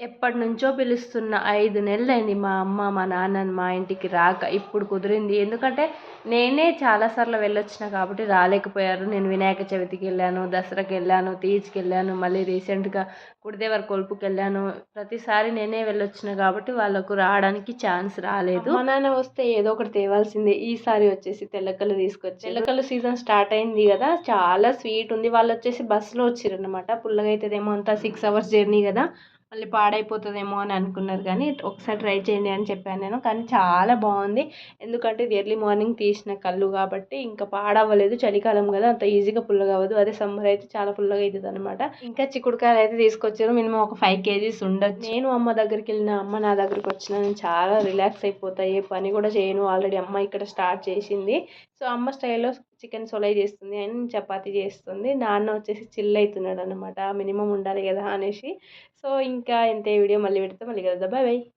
ఎప్పటి నుంచో పిలుస్తున్న ఐదు నెలలైంది మా అమ్మ మా నాన్నని మా ఇంటికి రాక. ఇప్పుడు కుదిరింది. ఎందుకంటే నేనే చాలాసార్లు వెళ్ళొచ్చిన కాబట్టి రాలేకపోయారు. నేను వినాయక చవితికి వెళ్ళాను దసరాకి వెళ్ళాను తీజ్కి వెళ్ళాను మళ్ళీ రీసెంట్గా గుడిదేవర కొలుపుకి వెళ్ళాను ప్రతిసారి నేనే వెళ్ళొచ్చిన కాబట్టి వాళ్ళకు రావడానికి ఛాన్స్ రాలేదు. మా నాన్న వస్తే ఏదో ఒకటి తేవాల్సిందే. ఈసారి వచ్చేసి తెల్లకల్లు తీసుకొచ్చి. తెల్లకల్లు సీజన్ స్టార్ట్ అయింది కదా. చాలా స్వీట్ ఉంది. వాళ్ళు వచ్చేసి బస్సులో వచ్చారు అనమాట పుల్లగా అవుతుందేమో అంతా సిక్స్ అవర్స్ జర్నీ కదా. మళ్ళీ పాడైపోతుందేమో అని అనుకున్నారు. కానీ ఒకసారి ట్రై చేయండి అని చెప్పాను నేను. కానీ చాలా బాగుంది. ఎందుకంటే ఇది ఎర్లీ మార్నింగ్ తీసిన కళ్ళు కాబట్టి ఇంకా పాడవ్వలేదు. చలికాలం కదా అంత ఈజీగా పుల్లగా అవ్వదు. అదే సమ్మర్ అయితే చాలా పుల్లగా అవుతుంది అనమాట ఇంకా చిక్కుడుకాయలు అయితే తీసుకొచ్చారు. మినిమం ఒక ఫైవ్ కేజీస్ ఉండొచ్చు. నేను అమ్మ దగ్గరికి వెళ్ళిన అమ్మ నా దగ్గరికి వచ్చిన నేను చాలా రిలాక్స్ అయిపోతాయి ఏ పని కూడా చేయను. ఆల్రెడీ అమ్మ ఇక్కడ స్టార్ట్ చేసింది. సో అమ్మ స్టైల్లో చికెన్ సొలై చేస్తుంది అండ్ చపాతీ చేస్తుంది. నాన్న వచ్చేసి చిల్ అవుతున్నాడు అనమాట మినిమం ఉండాలి కదా అనేసి. సో ఇంకా ఇంతే వీడియో మళ్ళీ పెడితే. మళ్ళీ కలుద్దాం. Bye bye.